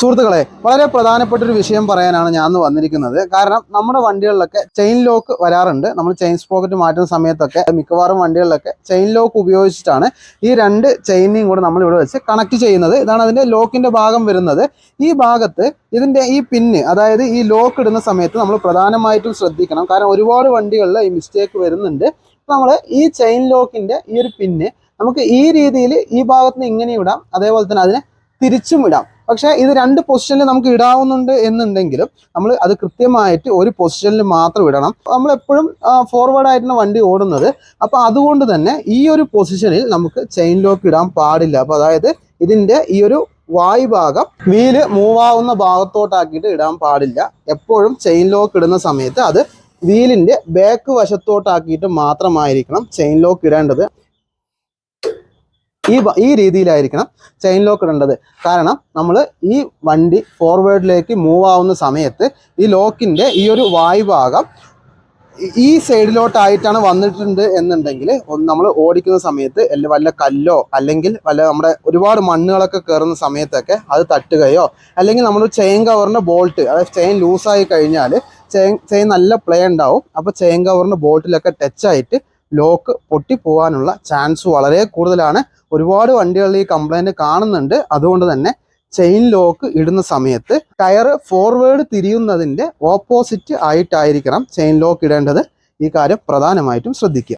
സുഹൃത്തുക്കളെ വളരെ പ്രധാനപ്പെട്ട ഒരു വിഷയം പറയാനാണ് ഞാൻ വന്നിരിക്കുന്നത്. കാരണം നമ്മുടെ വണ്ടികളിലൊക്കെ ചെയിൻ ലോക്ക് വരാറുണ്ട്. നമ്മൾ ചെയിൻ സ്പോക്കറ്റ് മാറ്റുന്ന സമയത്തൊക്കെ മിക്കവാറും വണ്ടികളിലൊക്കെ ചെയിൻ ലോക്ക് ഉപയോഗിച്ചിട്ടാണ് ഈ രണ്ട് ചെയിനെയും കൂടെ നമ്മൾ ഇവിടെ വെച്ച് കണക്ട് ചെയ്യുന്നത്. ഇതാണ് അതിന്റെ ലോക്കിന്റെ ഭാഗം വരുന്നത്. ഈ ഭാഗത്ത് ഇതിന്റെ ഈ പിന്ന് അതായത് ഈ ലോക്ക് ഇടുന്ന സമയത്ത് നമ്മൾ പ്രധാനമായിട്ടും ശ്രദ്ധിക്കണം. കാരണം ഒരുപാട് വണ്ടികളിൽ ഈ മിസ്റ്റേക്ക് വരുന്നുണ്ട്. നമ്മൾ ഈ ചെയിൻ ലോക്കിന്റെ ഈ ഒരു പിന്ന് നമുക്ക് ഈ രീതിയിൽ ഈ ഭാഗത്ത് നിന്ന് ഇങ്ങനെ ഇടാം. അതേപോലെ തന്നെ അതിനെ തിരിച്ചും ഇടാം. പക്ഷേ ഇത് രണ്ട് പൊസിഷനിൽ നമുക്ക് ഇടാവുന്നുണ്ട് എന്നുണ്ടെങ്കിലും നമ്മൾ അത് കൃത്യമായിട്ട് ഒരു പൊസിഷനിൽ മാത്രം ഇടണം. നമ്മൾ എപ്പോഴും ഫോർവേഡ് ആയിട്ടാണ് വണ്ടി ഓടുന്നത്. അപ്പോൾ അതുകൊണ്ട് തന്നെ ഈ ഒരു പൊസിഷനിൽ നമുക്ക് ചെയിൻ ലോക്ക് ഇടാൻ പാടില്ല. അപ്പോൾ അതായത് ഇതിന്റെ ഈ ഒരു വായു ഭാഗം വീൽ മൂവാവുന്ന ഭാഗത്തോട്ടാക്കിയിട്ട് ഇടാൻ പാടില്ല. എപ്പോഴും ചെയിൻ ലോക്ക് ഇടുന്ന സമയത്ത് അത് വീലിന്റെ ബാക്ക് വശത്തോട്ടാക്കിയിട്ട് മാത്രമായിരിക്കണം ചെയിൻ ലോക്ക് ഇടേണ്ടത്. ഈ ഈ രീതിയിലായിരിക്കണം ചെയിൻ ലോക്ക് ഇടേണ്ടത്. കാരണം നമ്മൾ ഈ വണ്ടി ഫോർവേഡിലേക്ക് മൂവ് ആവുന്ന സമയത്ത് ഈ ലോക്കിന്റെ ഈ ഒരു വായു ഭാഗം ഈ- സൈഡിലോട്ടായിട്ടാണ് വന്നിട്ടുണ്ട് എന്നുണ്ടെങ്കിൽ നമ്മൾ ഓടിക്കുന്ന സമയത്ത് വല്ല കല്ലോ അല്ലെങ്കിൽ വല്ല നമ്മുടെ ഒരുപാട് മണ്ണുകളൊക്കെ കയറുന്ന സമയത്തൊക്കെ അത് തട്ടുകയോ അല്ലെങ്കിൽ നമ്മൾ ചെയിൻ കവറിന്റെ ബോൾട്ട് അതായത് ചെയിൻ ലൂസായി കഴിഞ്ഞാൽ ചെയിൻ ചെയിൻ നല്ല പ്ലേ ഉണ്ടാവും. അപ്പോൾ ചെയിൻ കവറിന്റെ ബോൾട്ടിലൊക്കെ ടച്ച് ആയിട്ട് ലോക്ക് പൊട്ടിപ്പോവാനുള്ള ചാൻസ് വളരെ കൂടുതലാണ്. ഒരുപാട് വണ്ടികളിൽ ഈ കംപ്ലൈന്റ് കാണുന്നുണ്ട്. അതുകൊണ്ട് തന്നെ ചെയിൻ ലോക്ക് ഇടുന്ന സമയത്ത് ടയർ ഫോർവേഡ് തിരിയുന്നതിന്റെ ഓപ്പോസിറ്റ് ആയിട്ടായിരിക്കണം ചെയിൻ ലോക്ക് ഇടേണ്ടത്. ഈ കാര്യം പ്രധാനമായിട്ടും ശ്രദ്ധിക്കുക.